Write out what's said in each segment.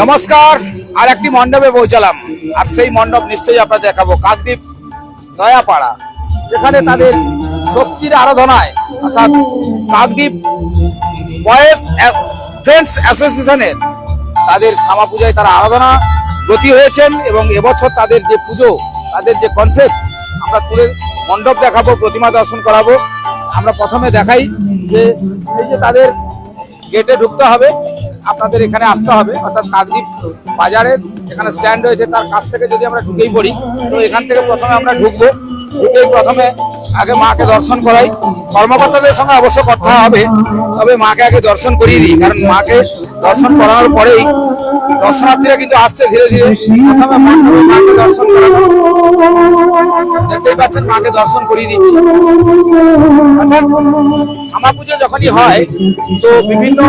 নমস্কার, আর একটি মণ্ডপে পৌঁছালাম। আর সেই মণ্ডপ নিশ্চয়ই আপনাদের দেখাবো, কাকদ্বীপ দয়াপাড়া, যেখানে তাদের শক্তির আরাধনায়, অর্থাৎ কাকদ্বীপ বয়েজ ফ্রেন্ডস অ্যাসোসিয়েশনের তাদের শ্যামা পূজায় তারা আরাধনা ব্রতী হয়েছেন এবং এবছর তাদের যে পুজো, তাদের যে কনসেপ্ট আমরা তুলে মণ্ডপ দেখাবো, প্রতিমা দর্শন করাবো। আমরা প্রথমে দেখাই যে এই যে তাদের গেটে ঢুকতে হবে। আপনাদের এখানে আসতে হবে, অর্থাৎ কাকদ্বীপ বাজারে এখানে স্ট্যান্ড রয়েছে, তার কাছ থেকে যদি আমরা ঢুকেই পড়ি, তো এখান থেকে প্রথমে আমরা ঢুকবো। ঢুকেই প্রথমে আগে মাকে দর্শন করাই। কর্মকর্তাদের সঙ্গে অবশ্য কথা হবে, তবে মাকে আগে দর্শন করিয়ে দিই, কারণ মাকে দর্শন করার পরেই দর্শনার্থীরা কিন্তু আসছে ধীরে ধীরে। প্রথমে মাকে দর্শন দেখতেই পাচ্ছেন, মাকে দর্শন করিয়ে দিচ্ছি। শ্যামা পুজো যখনই হয়, তো বিভিন্ন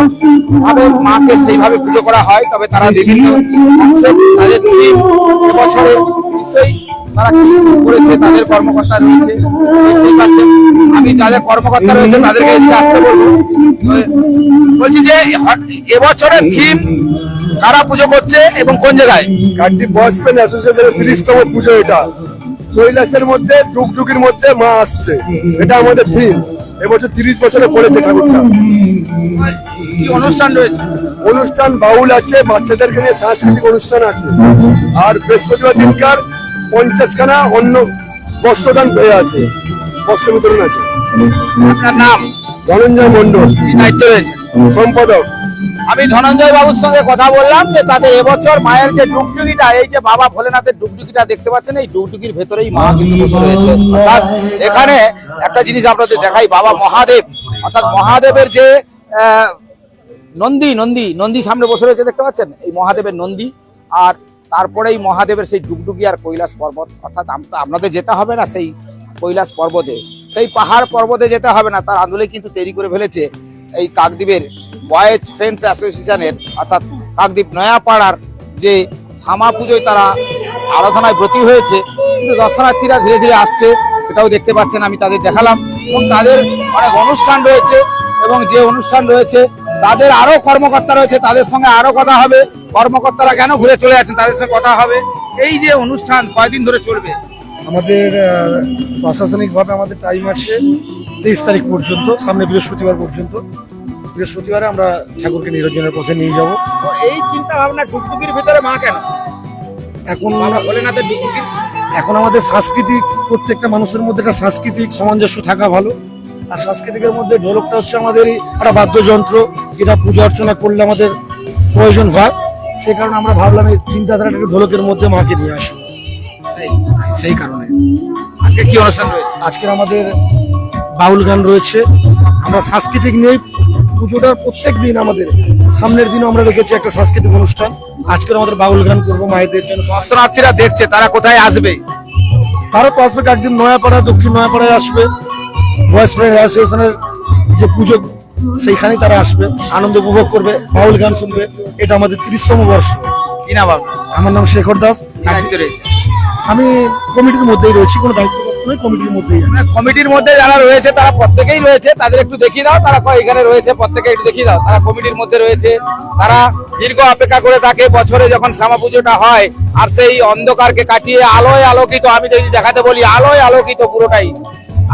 ভাবে মাকে সেইভাবে পুজো করা হয়। তবে তারা বিভিন্ন বছরে নিশ্চয়ই তারা কি করেছে তাদের কর্মকর্তা রয়েছে? দেখতেই পাচ্ছেন আমি যাদের কর্মকর্তা রয়েছে তাদেরকে আসতে বলব। বলছি যে এবছরের থিম কারা পুজো করছে এবং কোন জায়গায়? কাকদ্বীপ বয়সম্যান অ্যাসোসিয়েশনের তিরিশতম পুজো এটা। কৈলাসের মধ্যে টুকটুকির মধ্যে মা আসছে। এটা আমাদের থিম এবছর তিরিশ বছরে পড়েছে ঠাকুরটা। কি অনুষ্ঠান রয়েছে? অনুষ্ঠান বাউল আছে বাচ্চাদেরকে নিয়ে সাংস্কৃতিক অনুষ্ঠান আছে। আর বৃহস্পতিবার দিনকার পঞ্চাশখানা অন্য বস্ত্রদান হয়ে আছে। বস্ত্র বিতরণ আছে। আপনার নাম? ধনঞ্জয় মন্ডল দায়িত্ব রয়েছে। সম্পাদক। আমি ধনঞ্জয় বাবুর সঙ্গে কথা বললাম যে তাদের এবছর মায়ের যে ডুকডুকিটা এই যে বাবা ভোলেনাথের ডুকডুকিটা দেখতে পাচ্ছেন এই ডুকডুকির ভেতরেই মা কিন্তু বসে রয়েছে। অর্থাৎ এখানে একটা জিনিস আপনাদের দেখাই বাবা মহাদেব। অর্থাৎ মহাদেবের যে আহ, নন্দী নন্দী নন্দী সামনে বসে রয়েছে দেখতে পাচ্ছেন? এই মহাদেবের নন্দী আর তারপরেই মহাদেবের সেই ডুগডুগি আর কৈলাস পর্বত, অর্থাৎ আপনাদের যেতে হবে না সেই কৈলাস পর্বতে। সেই পাহাড় পর্বতে যেতে হবে না, তার আন্দোলন কিন্তু তৈরি করে ফেলেছে এই কাকদ্বীপের বয়েজ ফ্রেন্ডস অ্যাসোসিয়েশনের, অর্থাৎ কাকদ্বীপ নয়াপাড়ার যে শ্যামা পুজোয় তারা আরাধনায় ব্রতী হয়েছে। কিন্তু দর্শনার্থীরা ধীরে ধীরে আসছে, সেটাও দেখতে পাচ্ছেন, আমি তাদের দেখালাম। এবং তাদের অনেক অনুষ্ঠান রয়েছে। এবং যে অনুষ্ঠান রয়েছে তাদের আরও কর্মকর্তা রয়েছে তাদের সঙ্গে আরও কথা হবে। কর্মকর্তারা কেন ঘুরে চলে যাচ্ছেন তাদের সঙ্গে কথা হবে। এই যে অনুষ্ঠান কয়দিন ধরে চলবে? আমাদের প্রশাসনিকভাবে আমাদের টাইম আছে তেইশ তারিখ পর্যন্ত সামনে বৃহস্পতিবার পর্যন্ত। বৃহস্পতিবারে আমরা ঠাকুরকে নিরঞ্জনের পথে নিয়ে যাব। এই চিন্তা ভাবনা টুকটুকির ভিতরে মা কেন? এখন এখন আমাদের সাংস্কৃতিক প্রত্যেকটা মানুষের মধ্যে একটা সাংস্কৃতিক সামঞ্জস্য থাকা ভালো। আর সাংস্কৃতিকের মধ্যে ঢোলকটা হচ্ছে আমাদের একটা বাদ্যযন্ত্র যেটা পূজা অর্চনা করলে আমাদের প্রয়োজন হয়। সেই কারণে আমরা ভাবলাম এই চিন্তাধারাটা ঢোলকের মধ্যে মাকে নিয়ে আসব সেই। কারণে। আজকে কি অনুষ্ঠান রয়েছে? আজকের আমাদের বাউল গান রয়েছে। আমরা সাংস্কৃতিক নিয়ে পুজোটার প্রত্যেক দিন আমাদের। সামনের দিনও আমরা রেখেছি একটা সাংস্কৃতিক অনুষ্ঠান। আজকের আমাদের বাউল গান করব মায়েদের জন্য। দর্শনার্থীরা দেখছে তারা কোথায় আসবে? তারা তো আসবে একদিন নয়াপাড়া দক্ষিণ নয়াপাড়ায় আসবে। বয়েস ফ্রেন্ড অ্যাসোসিয়েশনের যে পুজো সেইখানেই তারা আসবে আনন্দ উপভোগ করবে বাউল গান শুনবে। এটা আমাদের তিরিশতম বর্ষ। কি আমার নাম শেখর দাস। দায়িত্ব রয়েছে? আমি কমিটির মধ্যেই রয়েছি কোনো দায়িত্ব নয় কমিটির মধ্যেই কমিটির মধ্যে যারা রয়েছে তারা প্রত্যেকেই রয়েছে তাদের একটু দেখিয়ে দাও তারা এখানে রয়েছে প্রত্যেকে একটু দেখিয়ে দাও। তারা কমিটির মধ্যে রয়েছে তারা দীর্ঘ অপেক্ষা করে থাকে বছরে যখন শ্যামা পুজোটা হয় আর সেই অন্ধকারকে কাটিয়ে আলোয় আলোকিত আমি যদি দেখাতে বলি আলোয় আলোকিত পুরোটাই।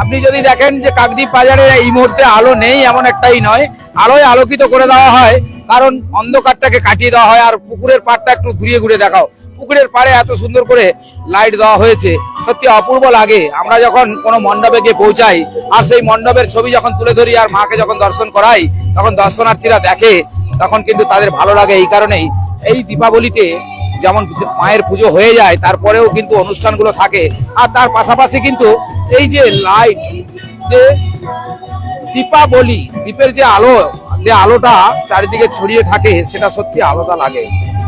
আপনি যদি দেখেন যে কাকদ্বীপ বাজারে এই মুহূর্তে আলো নেই, এমন একটাই নয়। আলোয় আলোকিত করে দেওয়া হয়, কারণ অন্ধকারটাকে কাটিয়ে দেওয়া হয়, আর পুকুরের পাড়টা একটু ঘুরিয়ে ঘুরে দেখাও। পুকুরের পাড়ে এত সুন্দর করে লাইট দেওয়া হয়েছে, সত্যি অপূর্ব লাগে। আমরা যখন কোনো মণ্ডপে গিয়ে পৌঁছাই, আর সেই মণ্ডপের ছবি যখন তুলে ধরি আর মাকে যখন দর্শন করাই, তখন দর্শনার্থীরা দেখে, তখন কিন্তু তাদের ভালো লাগে। এই কারণেই এই দীপাবলিতে যেমন মায়ের পুজো হয়ে যায়, তারপরেও কিন্তু অনুষ্ঠানগুলো থাকে। আর তার পাশাপাশি কিন্তু এই যে লাইট যে দীপাবলি দ্বীপের যে আলো, যে আলোটা চারিদিকে ছড়িয়ে থাকে, সেটা সত্যি আলাদা লাগে।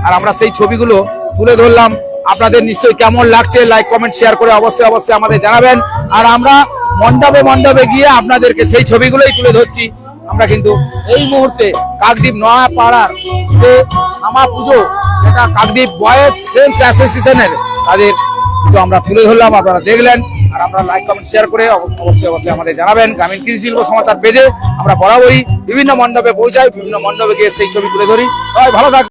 আর আমরা সেই ছবিগুলো তুলে ধরলাম। আপনাদের নিশ্চয়ই কেমন লাগছে? লাইক কমেন্ট শেয়ার করে অবশ্যই অবশ্যই আমাদের জানাবেন। আর আমরা মণ্ডপে মণ্ডপে গিয়ে আপনাদেরকে সেই ছবিগুলোই তুলে ধরছি। আমরা কিন্তু এই মুহূর্তে কাকদ্বীপ নয়াপাড়ার যে শ্যামা পুজো এটা কাকদ্বীপ বয়েজ ফ্রেন্ডস অ্যাসোসিয়েশনের। তাদের কিন্তু আমরা তুলে ধরলাম, আপনারা দেখলেন। আর আপনারা লাইক কমেন্ট শেয়ার করে অব- অবশ্যই অবশ্যই আমাদের জানাবেন। গ্রামীণ কৃষি শিল্প সমাচার পেজে আমরা বরাবরই বিভিন্ন মণ্ডপে পৌঁছাই, বিভিন্ন মণ্ডপে গিয়ে সেই ছবি তুলে ধরি। সবাই ভালো থাকবেন